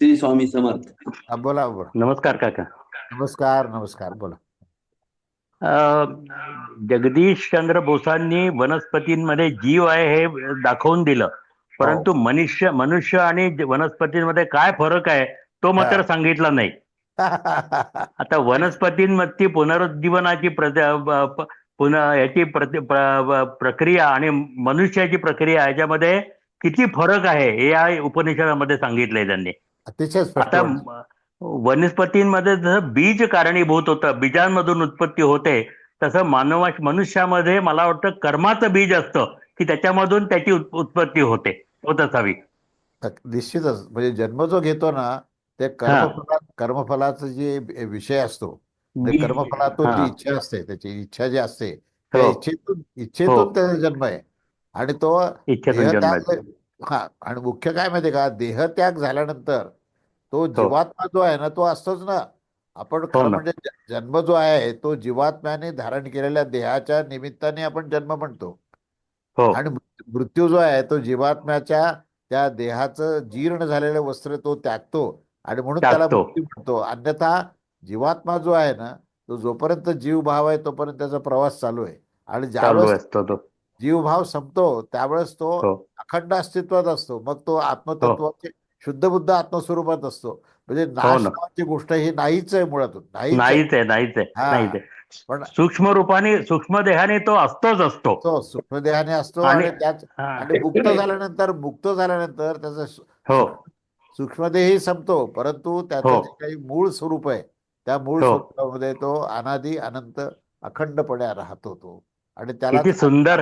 श्री स्वामी समर्थ. हा, बोला बोला. नमस्कार काका. नमस्कार नमस्कार बोला. जगदीश चंद्र बोसांनी वनस्पतींमध्ये जीव आहे हे दाखवून दिलं. परंतु मनुष्य मनुष्य आणि वनस्पतींमध्ये काय फरक आहे तो मात्र हा. सांगितला नाही. आता वनस्पतींमध्ये पुनरुज्जीवनाची पुन्हा याची प्रक्रिया आणि मनुष्याची प्रक्रिया याच्यामध्ये किती फरक आहे हे या उपनिषदामध्ये सांगितलंय त्यांनी. अतिशय आता वनस्पतींमध्ये जसं बीज कारणीभूत होतं बीजांमधून उत्पत्ती होते तसं मानवा मनुष्यामध्ये मला वाटतं कर्माचं बीज असतं की त्याच्यामधून त्याची उत- उत्पत्ती होते. होत असावी. निश्चितच. म्हणजे जन्म जो घेतो ना ते कर्मफला कर्मफलाचा जे विषय असतो ते कर्मफलातून जी हा. इच्छा असते त्याची इच्छा जी असते त्या हो. इच्छेतून इच्छेतून त्याचा जन्म आहे. आणि तो हा. आणि मुख्य काय माहितीये का? देहत्याग झाल्यानंतर तो हो. जीवात्मा जो आहे ना तो असतोच ना. आपण खरं ना. म्हणजे जन्म जो आहे तो जीवात्म्याने धारण केलेल्या देहाच्या निमित्ताने आपण जन्म म्हणतो. हो. आणि मृत्यू जो आहे तो जीवात्म्याच्या त्या देहाचं जीर्ण झालेलं वस्त्र तो त्यागतो. आणि म्हणून त्याला. मृत्यू म्हणतो. अन्यथा जीवात्मा जो आहे ना तो जोपर्यंत जीव भाव आहे तोपर्यंत त्याचा प्रवास चालू आहे. आणि ज्यावेळेस जीवभाव संपतो त्यावेळेस तो हो. अखंड अस्तित्वात असतो. मग तो आत्मतत्वाचे शुद्ध बुद्ध आत्मस्वरूपात असतो म्हणजे नाश ना. नावाची गोष्ट ही नाहीच आहे मुळातून नाहीच आहे. नाहीच आहे हा. पण सूक्ष्म रूपाने सूक्ष्म देहाने तो असतोच असतो तो सूक्ष्मदेहाने असतो आणि- त्याच हा. आणि मुक्त झाल्यानंतर मुक्त झाल्यानंतर त्याचा हो सूक्ष्मदेही संपतो परंतु त्याचं हो. जे काही मूळ स्वरूप आहे त्या मूळ हो. स्वरूपामध्ये तो अनादी अनंत अखंडपणे राहतो तो आणि त्याला सुंदर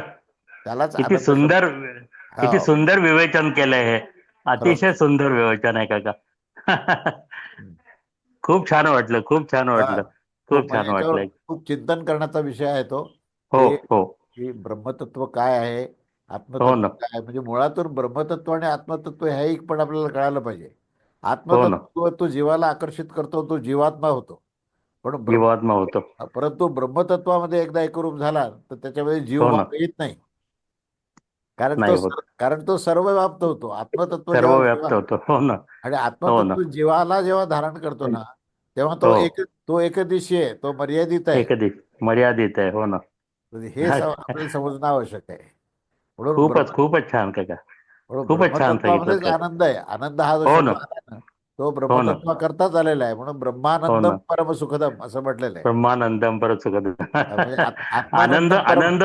त्यालाच किती सुंदर किती हो. सुंदर विवेचन केलंय हे अतिशय सुंदर विवेचन आहे काका खूप छान वाटलं खूप छान वाटलं खूप छान वाटलं. खूप चिंतन करण्याचा विषय आहे तो. हो हे- हो. की ब्रह्मतत्व काय आहे हो आत्मतत्व ना. काय? म्हणजे मुळातून ब्रह्मतत्व आणि आत्मतत्व हे एक पण आपल्याला कळायला पाहिजे. हो आत्मतत्व तो जीवाला आकर्षित करतो तो जीवात्मा होतो. पण जीवात्मा होतो. परंतु ब्रह्मतत्वामध्ये एकदा एकरूप झाला तर त्याच्यामध्ये जीव हो येत नाही. कारण नाही तो होत. कारण तो सर्व व्याप्त होतो. आत्मतत्व सर्व जेव्हा व्याप्त होतो. हो ना. आणि हो. आत्मतत्व जीवाला जेव्हा धारण करतो ना तेव्हा तो हो. एक तो एकदिशी आहे. तो मर्यादित आहे. एकदी मर्यादित आहे. हो ना. म्हणजे हे सम- आपल्याला समजणं आवश्यक आहे. म्हणून खूपच ब्रह्म- खूपच छान काका. म्हणून खूपच छान सांगितलं ब्रह्मतत्वामध्येच ते. आनंद आहे. आनंद हा जो हो शब्द ना. आला ना, तो ब्रह्मतत्व करताच आलेला आहे. म्हणून हो ब्रह्मानंदम ना. परम सुखदम असं म्हटलेलं आहे. ब्रह्मानंदम परत सुखद म्हणजे आत- आनंद परम- आनंद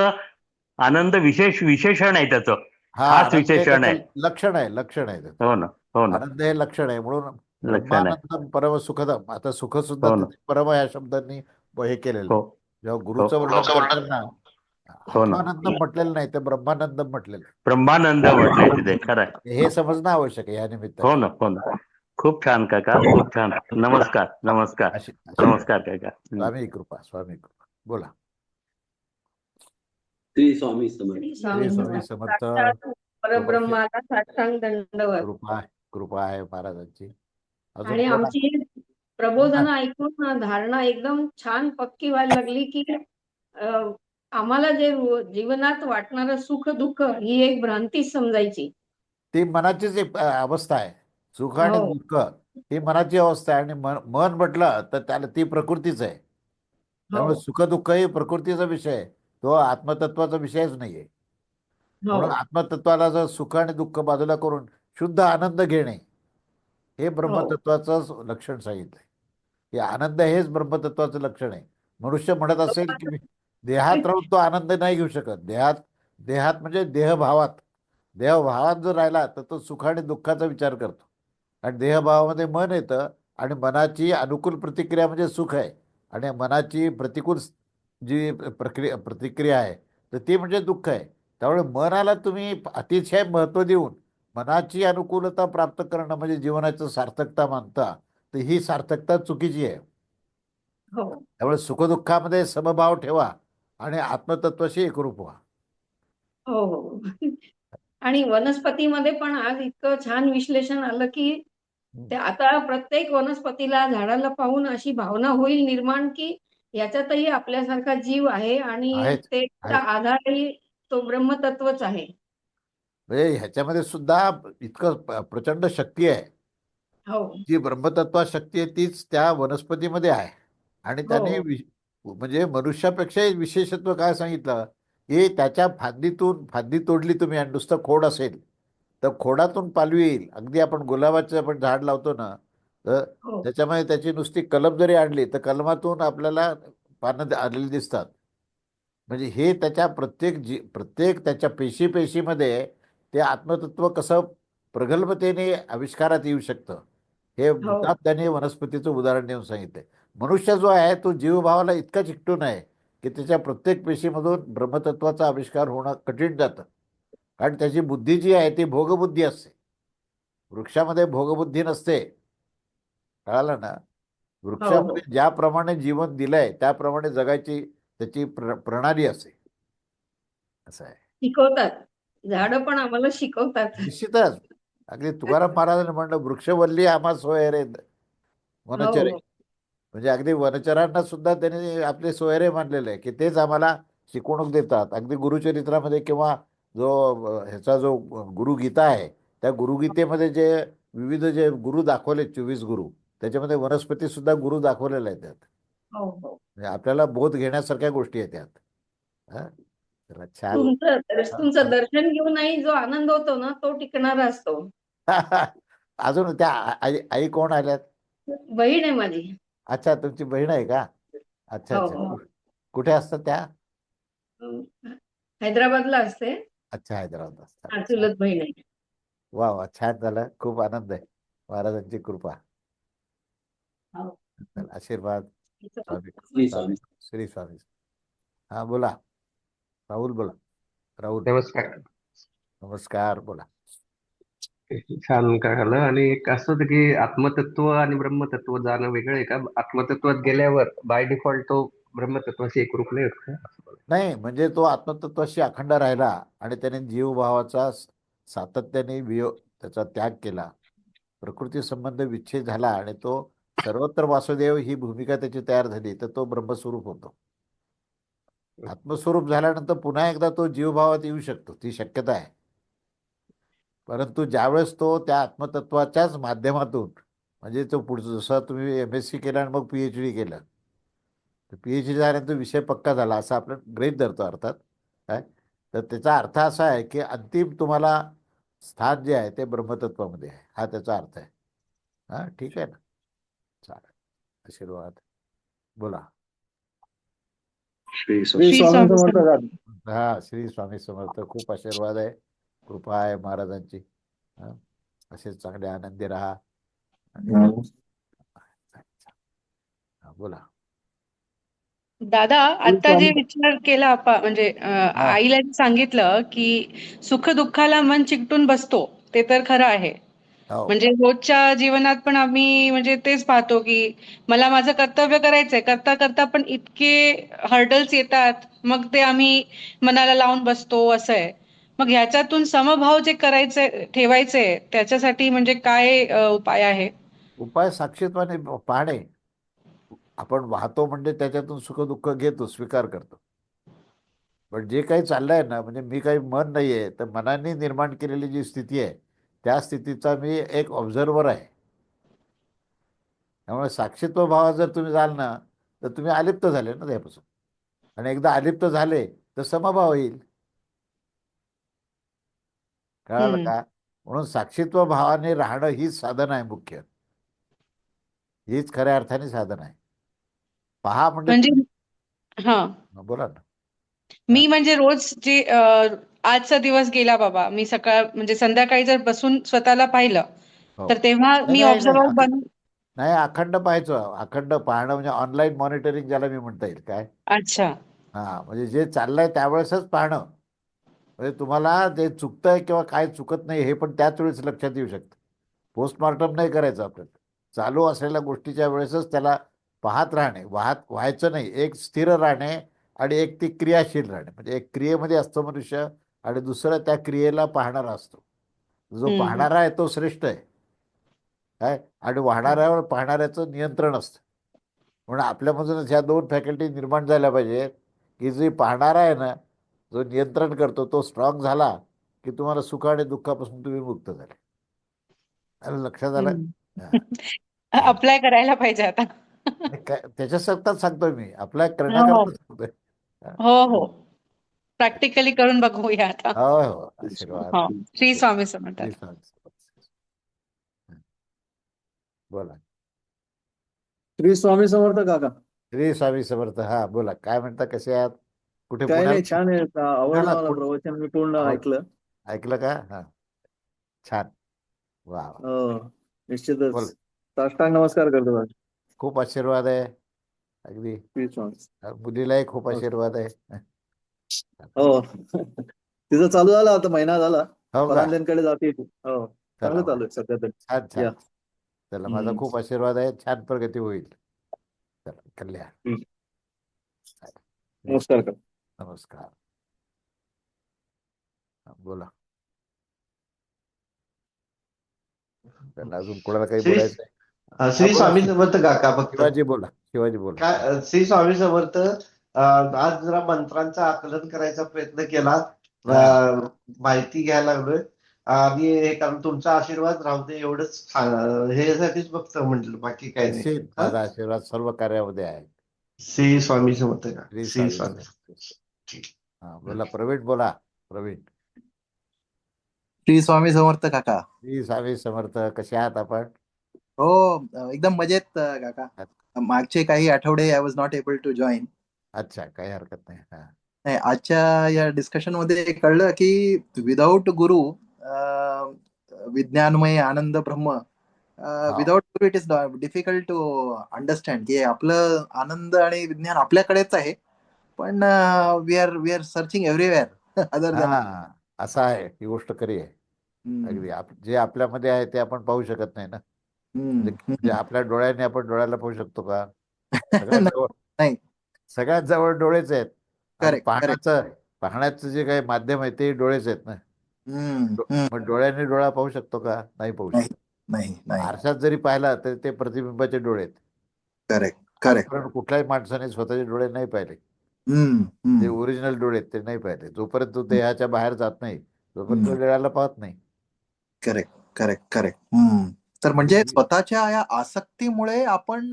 आनंद विशेष विशेषण आहे त्याचं. हा खास विशेषण आहे. लक्षण आहे लक्षण आहे त्याचं. हो ना हो ना. आनंद हे लक्षण आहे. म्हणून लक्षण आहे. परम सुखदम. आता सुख सुद्धा हो परम या शब्दांनी हे केलेलं हो. जेव्हा गुरुचं हो. वर्णन हो म्हटलेलं नाही तर ब्रह्मानंदम म्हटलेलं. ब्रह्मानंद म्हटलंय तिथे खरं आहे. हे समजणं आवश्यक आहे या निमित्ताने. हो ना हो ना. खूप छान काका. खूप छान. नमस्कार नमस्कार. नमस्कार काका. स्वामी कृपा स्वामी कृपा. बोला. श्री स्वामी समर्थ. श्री स्वामी समर्थ. परब्रह्माला साष्टांग दंडवत. कृपा कृपा आहे महाराजांची. अजून आणि कोणा- आमची प्रबोधन ऐकून धारणा एकदम छान पक्की व्हायला लागली की अं, आम्हाला जे रो- जीवनात वाटणारं सुख दुःख ही एक भ्रांती समजायची. ती मनाचीच एक अ, अवस्था आहे. सुख आणि हो. दुःख ही मनाची अवस्था आहे आणि मन मन म्हटलं तर त्याला ती प्रकृतीच आहे. त्यामुळे हो, सुख दुःख ही प्रकृतीचा विषय आहे. तो आत्मतत्वाचा विषयच नाहीये. हो, म्हणून आत्मतत्वाला जर सुख आणि दुःख बाजूला करून शुद्ध आनंद घेणे हे ब्रह्मतत्वाचं लक्षण सांगितलंय. की आनंद हेच ब्रह्मतत्वाचं लक्षण आहे. मनुष्य म्हणत असेल की देहात राहून तो आनंद नाही घेऊ शकत. देहात देहात म्हणजे देहभावात. देहभावात जर राहिला तर तो सुख आणि दुःखाचा विचार करतो. आणि देहभावामध्ये मन येतं आणि मनाची अनुकूल प्रतिक्रिया म्हणजे सुख आहे. आणि मनाची प्रतिकूल जी प्रक्रिया प्रतिक्रिया आहे तर ती म्हणजे दुःख आहे. त्यामुळे मनाला तुम्ही अतिशय महत्त्व देऊन मनाची अनुकूलता प्राप्त करणं म्हणजे जीवनाचं सार्थकता मानता तर ही सार्थकता चुकीची आहे. हो. त्यामुळे सुखदुःखामध्ये समभाव ठेवा आणि आत्मतत्वाशी एकरूप व्हा. हो हो. आणि वनस्पतीमध्ये पण आज इतकं छान विश्लेषण आलं की ते आता प्रत्येक वनस्पतीला झाडाला पाहून अशी भावना होईल निर्माण की याच्यातही आपल्यासारखा जीव आहे आणि आहेत, ते. आधारही तो ब्रह्मतत्वच आहे. म्हणजे ह्याच्यामध्ये सुद्धा इतकं प- प्रचंड शक्ती आहे. हो. जी ब्रह्मतत्वा शक्ती आहे तीच त्या वनस्पतीमध्ये आहे. आणि त्याने हो. वि- म्हणजे मनुष्यापेक्षाही विशेषत्व काय सांगितलं? की त्याच्या फांदीतून फांदी तोडली तुम्ही आणि नुसतं खोड असेल तर खोडातून पालवी येईल. अगदी आपण गुलाबाचं आपण झाड लावतो ना तर हो. त्याच्यामध्ये त्याची नुसती कलम जरी आणली तर कलमातून आपल्याला पानं आलेली दिसतात. म्हणजे हे त्याच्या प्रत्येक जी प्रत्येक त्याच्या पेशी पेशीमध्ये ते आत्मतत्व कसं प्रगल्भतेने आविष्कारात येऊ शकतं हे मुळात त्याने वनस्पतीचं उदाहरण देऊन सांगितलंय. मनुष्य जो आहे तो जीवभावाला इतका चिकटून आहे की त्याच्या प्रत्येक पेशीमधून ब्रह्मतत्वाचा आविष्कार होणं कठीण जातं. कारण त्याची बुद्धी जी आहे ती भोगबुद्धी असते. वृक्षामध्ये भोगबुद्धी नसते. कळालं ना? वृक्षामध्ये ज्याप्रमाणे जीवन दिलंय त्याप्रमाणे जगायची त्याची प्र प्रणाली असते असं आहे. शिकवतात. झाडं पण आम्हाला शिकवतात. निश्चितच. अगदी तुकाराम महाराजांनी म्हणलं वृक्षवल्ली आम्हा सोयरे वनचरे हो. म्हणजे अगदी वनचरांना सुद्धा त्यांनी आपले सोयरे मानलेले आहे की तेच आम्हाला शिकवणूक देतात. अगदी गुरुचरित्रामध्ये किंवा जो ह्याचा जो गुरुगीता आहे त्या गुरुगीतेमध्ये जे विविध जे गुरु दाखवले चोवीस गुरु त्याच्यामध्ये वनस्पती सुद्धा गुरु दाखवलेले आहेत त्यात. हो हो. म्हणजे आपल्याला बोध घेण्यासारख्या गोष्टी आहेत त्यात. हा? छान. तुमचं दर्श- तुमचं दर्शन घेऊनही जो आनंद होतो ना तो टिकणारा असतो. अजून त्या आई आई कोण आल्यात? बहीण आहे माझी. अच्छा तुमची बहीण आहे का? अच्छा हो, अच्छा. कुठे असतात त्या? हैदराबादला असते. अच्छा हैदराबाद असतात. चुलत बहीण आहे. वा वा. छान झालं. खूप आनंद आहे. महाराजांची कृपा. आशीर्वाद. स्वामी श्री स्वामी. श्री स्वामी. हा बोला. राहुल बोला. राहुल. नमस्कार. नमस्कार बोला. छान कळलं. आणि एक असं होतं की आत्मतत्व आणि ब्रह्मतत्व जाणं वेगळं आहे का? आत्मतत्वात गेल्यावर बाय डिफॉल्ट तो ब्रह्मतत्वाशी एकरूप नाही होत का. नाही म्हणजे तो आत्मतत्वाशी अखंड राहिला आणि त्याने जीवभावाचा सातत्याने वियो त्याचा त्याग केला. प्रकृती संबंध विच्छेद झाला आणि तो सर्वत्र वासुदेव ही भूमिका त्याची तयार झाली तर तो ब्रह्मस्वरूप होतो. आत्मस्वरूप झाल्यानंतर पुन्हा एकदा तो जीवभावात येऊ शकतो ती शक्यता आहे. परंतु ज्यावेळेस तो त्या आत्मतत्वाच्याच माध्यमातून म्हणजे तो पुढचं जसं तुम्ही एम एस सी केलं आणि मग पी एच डी केलं पी एच डी झाल्यानंतर विषय पक्का झाला असं आपण गृहीत धरतो अर्थात. काय? तर त्याचा अर्थ असा आहे की अंतिम तुम्हाला स्थान जे आहे ते ब्रह्मतत्वामध्ये आहे हा त्याचा अर्थ आहे. हां ठीक आहे ना? आशीर्वाद बोला. श्री स्वामी श्री स्वामी समर्थ. दादा. हा श्री स्वामी समर्थ. खूप आशीर्वाद आहे. कृपा आहे महाराजांची. असेच चांगले आनंदी राहा. बोला. दादा आता जे विचार केला आपण म्हणजे आईला सांगितलं की सुख दुःखाला मन चिकटून बसतो ते तर खरं आहे. म्हणजे रोजच्या जीवनात पण आम्ही म्हणजे तेच पाहतो की मला माझं कर्तव्य करायचंय. करता करता पण इतके हर्डल्स येतात. मग ते आम्ही मनाला लावून बसतो असं आहे. मग ह्याच्यातून समभाव जे करायचे ठेवायचे त्याच्यासाठी म्हणजे काय उपाय आहे? उपाय साक्षीत्वाने पाहणे. आपण वाहतो म्हणजे त्याच्यातून सुख दुःख घेतो स्वीकार करतो. पण जे काही चाललंय ना म्हणजे मी काही मन नाही आहे तर मनाने निर्माण केलेली जी स्थिती आहे त्या स्थितीचा मी एक ऑब्झर्वर आहे. त्यामुळे साक्षीत्व भावात जर तुम्ही जाल ना तर तुम्ही अलिप्त झाले ना त्यापासून. आणि एकदा अलिप्त झाले तर समभाव येईल. कळालं. का? म्हणून साक्षीत्व भावाने राहणं हीच साधन आहे मुख्य. हीच खऱ्या अर्थाने साधन आहे. पहा म्हणजे म्हणजे हा. बोला ना. मी म्हणजे रोज जे आजचा दिवस गेला बाबा. मी सकाळ म्हणजे संध्याकाळी जर बसून स्वतःला पाहिलं हो. तर तेव्हा मी नाही, ऑब्झर्वर नाही. बनून नाही अखंड पाहायचं अखंड पाहणं म्हणजे ऑनलाईन मॉनिटरिंग ज्याला मी म्हणता येईल. काय? अच्छा. हा म्हणजे जे चाललंय त्यावेळेसच पाहणं. म्हणजे तुम्हाला ते चुकतंय किंवा काय चुकत नाही हे पण त्याच वेळेस लक्षात येऊ शकतं. पोस्टमॉर्टम नाही करायचं आपल्याला चालू असलेल्या गोष्टीच्या वेळेसच त्याला पाहत राहणे वाहत व्हायचं नाही. एक स्थिर राहणे आणि एक ती क्रियाशील राहणे. म्हणजे एक क्रियेमध्ये असतो मनुष्य आणि दुसरं त्या क्रियेला पाहणारा असतो. जो. पाहणारा आहे तो श्रेष्ठ आहे. काय? आणि वाहणाऱ्यावर पाहणाऱ्याचं नियंत्रण असतं. म्हणून आपल्यामधूनच ह्या दोन फॅकल्टी निर्माण झाल्या पाहिजेत की जे पाहणारा आहे ना जो नियंत्रण करतो तो स्ट्रॉंग झाला की तुम्हाला सुख आणि दुःखापासून तुम्ही मुक्त झाले. लक्षात आलं. अप्लाय करायला पाहिजे आता. आणि काय- त्याच्यासारखाच सांगतोय मी. आपल्या हो. करण्याकरता सांगतोय. हो हो. प्रॅक्टिकली करून बघूया आता. हो हो. आशीर्वाद. हो. श्री स्वामी समर्थ. श्री स्वामी समर्थ. बोला. श्री स्वामी समर्थ काका. श्री स्वामी समर्थ. हा बोला. काय म्हणता कसे आहात? कुठे काय नाही छान आहे. आवडलं मला प्रवचन मी पूर्ण आवड- ऐकलं. ऐकलं का? हा. छान. वा वा. हो बोल. निश्चितच साष्टांग नमस्कार करतो. खूप आशीर्वाद आहे. अगदी. श्री स्वामी. मुलीलाही खूप आशीर्वाद आहे. हो. तिचं चालू झालं आता महिना झाला. हो का? परांजणकडे जाते ती. हो. चला चांगलं. चालू. आहे सध्या तरी. छान छान. या. चला माझा हम्म. खूप आशीर्वाद आहे. छान प्रगती होईल. चला कल्याण. नमस्कार कर. नमस्कार. हा, बोला. चला अजून कोणाला काही श्री- बोलायचं आहे? श्री. स्वामी समर्थ काका फक्त. शिवाजी बोला शिवाजी बोला. काय श्री स्वामी समर्थ आज जरा मंत्रांचं आकलन करायचा प्रयत्न केला. माहिती घ्यायला लागलोय. आणि हे कारण तुमचा आशीर्वाद राहू दे एवढंच सा- ह्यासाठीच फक्त म्हटलं बाकी काही नाही. हा? आशीर्वाद सर्व कार्यामध्ये आहे. श्री स्वामी समर्थ काका श्री स्वामी. हा बोला प्रवीण बोला. प्रवीण. श्री स्वामी समर्थ काका. श्री स्वामी समर्थ कसे आहात आपण? हो एकदम मजेत काका. मागचे काही आठवडे I was not able to join अच्छा काही हरकत नाही. हा. नाही आजच्या या डिस्कशनमध्ये कळलं की विदाऊट गुरु विज्ञानमय आनंद ब्रह्म without Guru it is difficult to understand की आपलं आनंद आणि विज्ञान आपल्याकडेच आहे पण we are we are searching everywhere other असं आहे ही गोष्ट खरी आहे. अगदी जे आपल्यामध्ये आहे ते आपण पाहू शकत नाही ना? म्हणजे आपल्या डोळ्याने आपण डोळ्याला पाहू शकतो का? नाही. सगळ्यात जवळ डोळेच आहेत. आणि पाहण्याचं पाहण्याचं जे काही माध्यम आहे ते डोळेच आहेत ना. मग डोळ्याने डोळा पाहू शकतो का? नाही पाहू. शकत. आरशात जरी पाहिला तरी ते प्रतिबिंबाचे डोळे आहेत. करेक्ट करेक्ट कारण कुठल्याही माणसाने स्वतःचे डोळे नाही पाहिले. जे ओरिजिनल डोळे आहेत ते नाही पाहिले. जोपर्यंत तो देहाच्या बाहेर जात नाही तोपर्यंत तो. डोळ्याला पाहत नाही. करेक्ट करेक्ट करेक्ट तर म्हणजे स्वतःच्या या आसक्तीमुळे आपण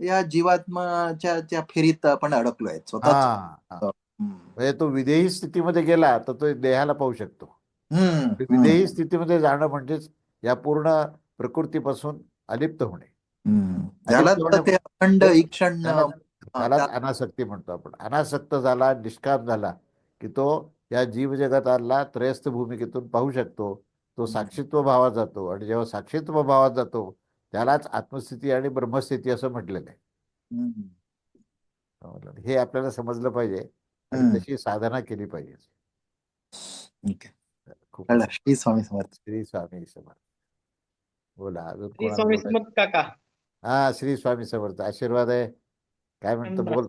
या जीवात्माच्या त्या फेरीत आपण अडकलोय स्वतःच. हा. म्हणजे तो विदेही स्थितीमध्ये गेला तर तो देहाला पाहू शकतो. विदेही स्थितीमध्ये जाणं म्हणजेच या पूर्ण प्रकृतीपासून अलिप्त होणे. अखंड त्याला- अनासक्ती म्हणतो आपण. अनासक्त झाला निष्काम झाला की तो या जीव जगताला त्रयस्थ भूमिकेतून पाहू शकतो. तो साक्षीत्व भावात जातो आणि जेव्हा साक्षीत्व भावात जातो त्यालाच आत्मस्थिती आणि ब्रह्मस्थिती असं म्हटलेलं आहे? हे आपल्याला समजलं पाहिजे. तशी साधना केली पाहिजे. खूप. श्री स्वामी समर्थ. श्री स्वामी समर्थ. बोला अजून श्री स्वामी? समर्थ काका. हा श्री स्वामी समर्थ. आशीर्वाद आहे. काय म्हणतो? बोल.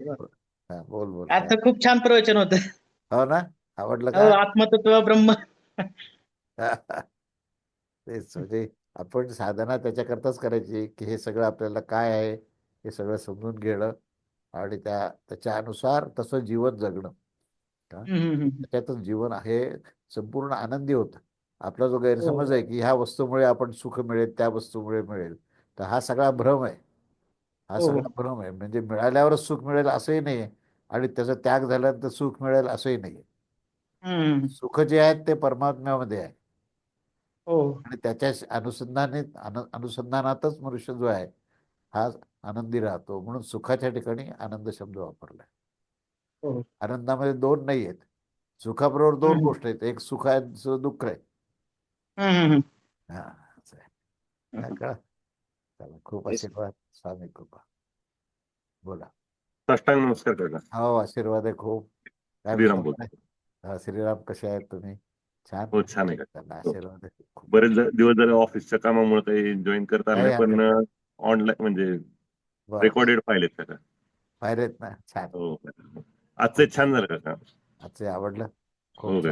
हा, बोल बोल. आजचं खूप छान प्रवचन होतं. हो ना? आवडलं हो का? आत्मतत्व ब्रह्म. तेच म्हणजे आपण साधना त्याच्याकरताच करायची की हे सगळं आपल्याला काय आहे हे सगळं समजून घेणं आणि त्या त्याच्या अनुसार तसं जीवन जगणं. त्याच्यातच जीवन हे संपूर्ण आनंदी होतं. आपला जो गैरसमज आहे की ह्या वस्तूमुळे आपण सुख मिळेल त्या वस्तूमुळे मिळेल. तर हा सगळा भ्रम आहे. हा हो, हो. सगळा भ्रम आहे. म्हणजे मिळाल्यावरच सुख मिळेल असंही नाही आणि त्याचा त्याग झाल्यानंतर सुख मिळेल असंही नाही सुख जे आहे ते परमात्म्यामध्ये आहे. हो. आणि त्याच्या अनुसंधाने अनु- अनुसंधानातच मनुष्य जो आहे हा आनंदी राहतो. म्हणून सुखाच्या ठिकाणी आनंद शब्द वापरलाय हो. आनंदामध्ये दोन नाही आहेत. सुखाबरोबर दोन. गोष्टी आहेत. एक सुख आहे दुसरं दुःख आहे. हा हा? चला खूप आशीर्वाद. स्वामी कृपा. बोला. नमस्कार हो आशीर्वाद आहे खूप. काय श्रीराम? हा, कसे आहेत तुम्ही? हो छान आहे. का खूप. बरेच दिवस झाले ऑफिसच्या कामामुळे काही जॉईन करता नाही पण ऑनलाईन म्हणजे. रेकॉर्डेड फाईल आहेत काका बाहेर आहेत ना छान. हो आजचं छान झालं काका आजचे आवडलं. हो खूप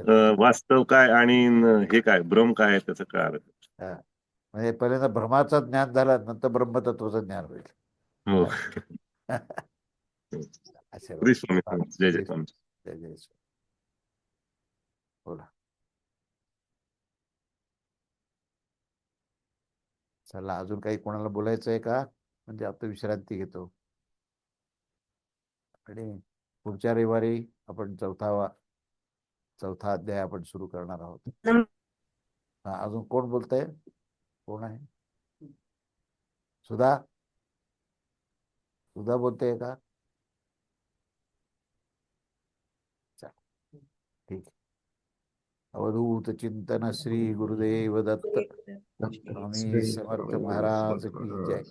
अं, वास्तव काय आणि हे काय भ्रम काय त्याचं काय म्हणजे पहिल्यांदा भ्रमाचं ज्ञान झालं नंतर ब्रह्मतत्वाचं ज्ञान होईल. हो. जय जय स्वामी. जय जय स्वामी. बोला चला अजून काही कोणाला बोलायचं आहे का? म्हणजे आता विश्रांती घेतो. आणि पुढच्या रविवारी आपण चौथा चौथा अध्याय आपण सुरू करणार आहोत. हा अजून कोण बोलतंय? कोण आहे? सुधा? सुधा बोलते का चला, ठीक अवधूत चिंतन श्री गुरुदेव दत्त स्वामी समर्थ महाराज की जय.